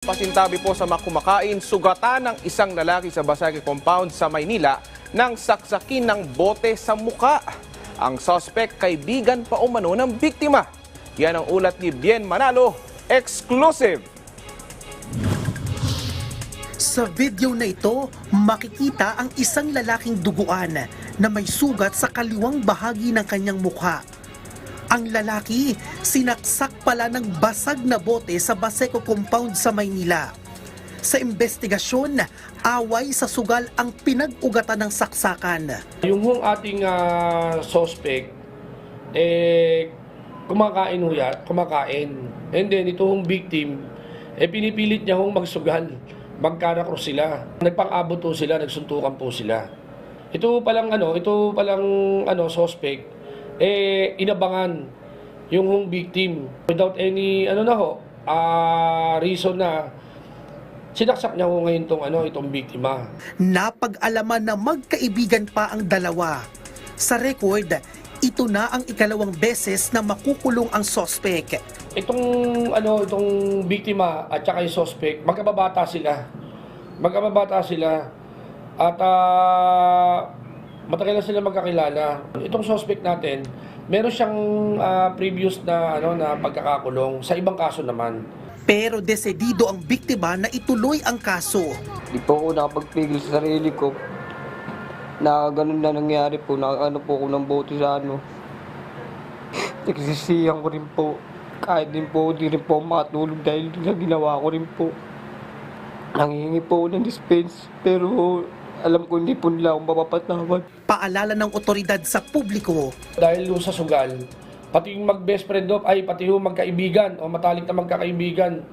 Pasintabi po sa mga kumakain, sugatan ng isang lalaki sa Basagi Compound sa Maynila nang saksakin ng bote sa muka. Ang suspect kaibigan pa umano ng biktima. Yan ang ulat ni Bien Manalo, exclusive. Sa video na ito, makikita ang isang lalaking duguan na may sugat sa kaliwang bahagi ng kanyang mukha. Ang lalaki, sinaksak pala ng basag na bote sa Baseco compound sa Maynila. Sa investigasyon, away sa sugal ang pinag-ugatan ng saksakan. Yung hong ating ah, suspect, eh, kumakain ho kumakain. And then, ito hong victim, eh, pinipilit niya hong magsugal. Magkarakros sila. Nagpang-abot po sila, nagsuntukan po sila. Ito palang ano, ito palang ano, suspect, eh, inabangan yung hong victim without any, ano na ho, ah, reason na sinaksak niya ho ngayon tong ano, itong biktima. Napag-alaman na magkaibigan pa ang dalawa. Sa record, ito na ang ikalawang beses na makukulong ang sospek. Itong ano, itong biktima at saka yung suspect, magkababata sila. Magkababata sila. At ah, matagal na sila magkakilala. Itong suspect natin, meron siyang ah, previous na ano na pagkakakulong sa ibang kaso naman. Pero desedido ang biktima na ituloy ang kaso. Di po ako nakapagpigil sa sarili ko. Na ganun na nangyari po, na ano po ako ng bote sa ano. Nagsisiyan ko rin po. Kahit din po, di rin po makatulog dahil sa ginawa ko rin po. Nangihingi po ng dispense, pero alam ko hindi po nila akong mapapatawad. Paalala ng otoridad sa publiko, Dahil yung sa sugal, pati yung mag-best friend of, ay pati yung magkaibigan o matalik na magkakaibigan,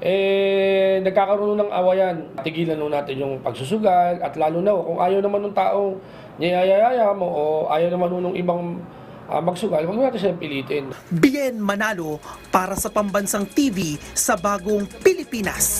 eh, nagkakaroon ng awayan. Tigilan nun natin yung pagsusugal at lalo na kung ayaw naman ng taong niyayayaya mo o ayaw naman nun ng ibang ah, magsugal, huwag natin silang pilitin. Bien Manalo para sa Pambansang TV sa Bagong Pilipinas.